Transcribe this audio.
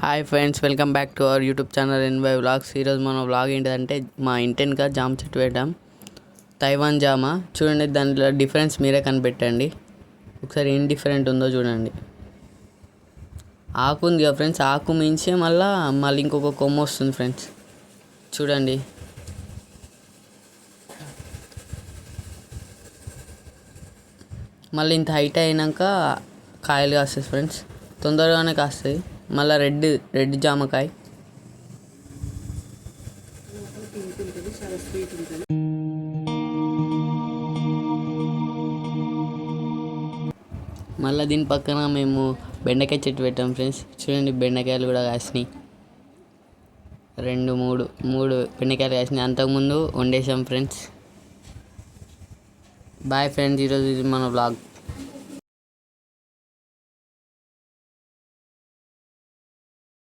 Hi friends welcome back to our YouTube channel NY vlogs ఈరోజు మన vlog ఏంటంటే మా ఇంటెన్గా జామ చెట్టు పెట్టాం తైవాన్ జామ. చూడండి దాంట్లో డిఫరెన్స్ మీరే కనిపెట్టండి. ఒకసారి ఏం డిఫరెంట్ ఉందో చూడండి. ఆకు ఉంది కదా ఫ్రెండ్స్ ఆకు మించి మళ్ళీ మళ్ళీ ఇంకొక కొమ్మ వస్తుంది ఫ్రెండ్స్ చూడండి. మళ్ళీ ఇంత హైట్ అయినాక కాయలు కాస్తాయి ఫ్రెండ్స్ తొందరగానే కాస్తాయి. మళ్ళీ రెడ్ రెడ్ జామకాయ. మళ్ళీ దీని పక్కన మేము బెండకాయ చెట్టు పెట్టాం ఫ్రెండ్స్. చూడండి బెండకాయలు కూడా కాసినాయి. రెండు మూడు మూడు బెండకాయలు కాసినాయి. అంతకుముందు వండేసాం ఫ్రెండ్స్. బాయ్ ఫ్రెండ్స్ ఈరోజు ఇది మన బ్లాగ్